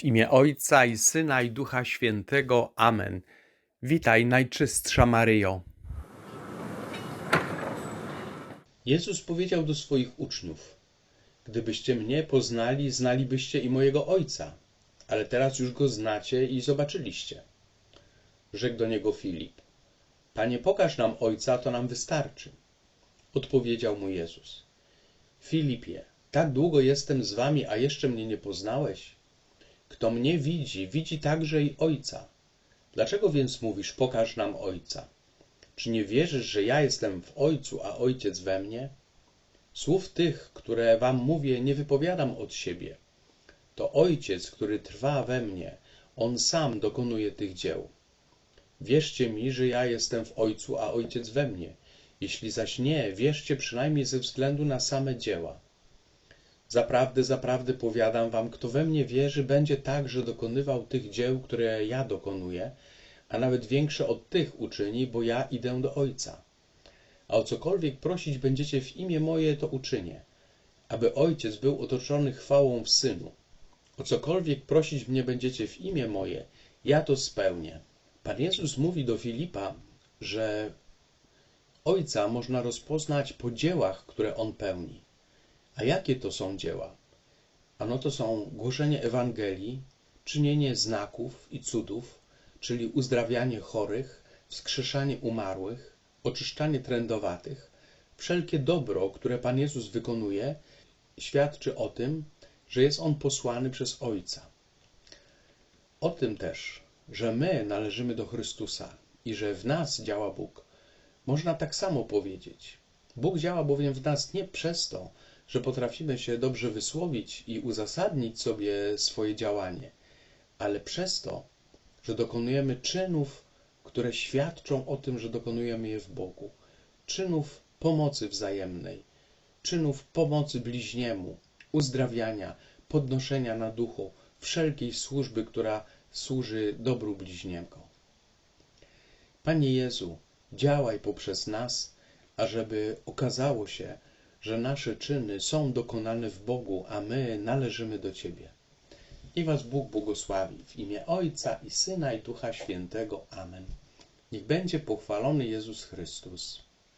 W imię Ojca i Syna i Ducha Świętego. Amen. Witaj, Najczystsza Maryjo. Jezus powiedział do swoich uczniów: Gdybyście mnie poznali, znalibyście i mojego Ojca, ale teraz już go znacie i zobaczyliście. Rzekł do niego Filip: Panie, pokaż nam Ojca, to nam wystarczy. Odpowiedział mu Jezus: Filipie, tak długo jestem z wami, a jeszcze mnie nie poznałeś? Kto mnie widzi, widzi także i Ojca. Dlaczego więc mówisz: Pokaż nam Ojca? Czy nie wierzysz, że ja jestem w Ojcu, a Ojciec we mnie? Słów tych, które wam mówię, nie wypowiadam od siebie. To Ojciec, który trwa we mnie, On sam dokonuje tych dzieł. Wierzcie mi, że ja jestem w Ojcu, a Ojciec we mnie. Jeśli zaś nie, wierzcie przynajmniej ze względu na same dzieła. Zaprawdę, zaprawdę powiadam wam, kto we mnie wierzy, będzie także dokonywał tych dzieł, które ja dokonuję, a nawet większe od tych uczyni, bo ja idę do Ojca. A o cokolwiek prosić będziecie w imię moje, to uczynię, aby Ojciec był otoczony chwałą w Synu. O cokolwiek prosić mnie będziecie w imię moje, ja to spełnię. Pan Jezus mówi do Filipa, że Ojca można rozpoznać po dziełach, które On pełni. A jakie to są dzieła? Ano to są głoszenie Ewangelii, czynienie znaków i cudów, czyli uzdrawianie chorych, wskrzeszanie umarłych, oczyszczanie trędowatych. Wszelkie dobro, które Pan Jezus wykonuje, świadczy o tym, że jest On posłany przez Ojca. O tym też, że my należymy do Chrystusa i że w nas działa Bóg, można tak samo powiedzieć. Bóg działa bowiem w nas nie przez to, że potrafimy się dobrze wysłowić i uzasadnić sobie swoje działanie, ale przez to, że dokonujemy czynów, które świadczą o tym, że dokonujemy je w Bogu. Czynów pomocy wzajemnej, czynów pomocy bliźniemu, uzdrawiania, podnoszenia na duchu, wszelkiej służby, która służy dobru bliźniego. Panie Jezu, działaj poprzez nas, ażeby okazało się, że nasze czyny są dokonane w Bogu, a my należymy do Ciebie. I Was Bóg błogosławi w imię Ojca i Syna i Ducha Świętego. Amen. Niech będzie pochwalony Jezus Chrystus.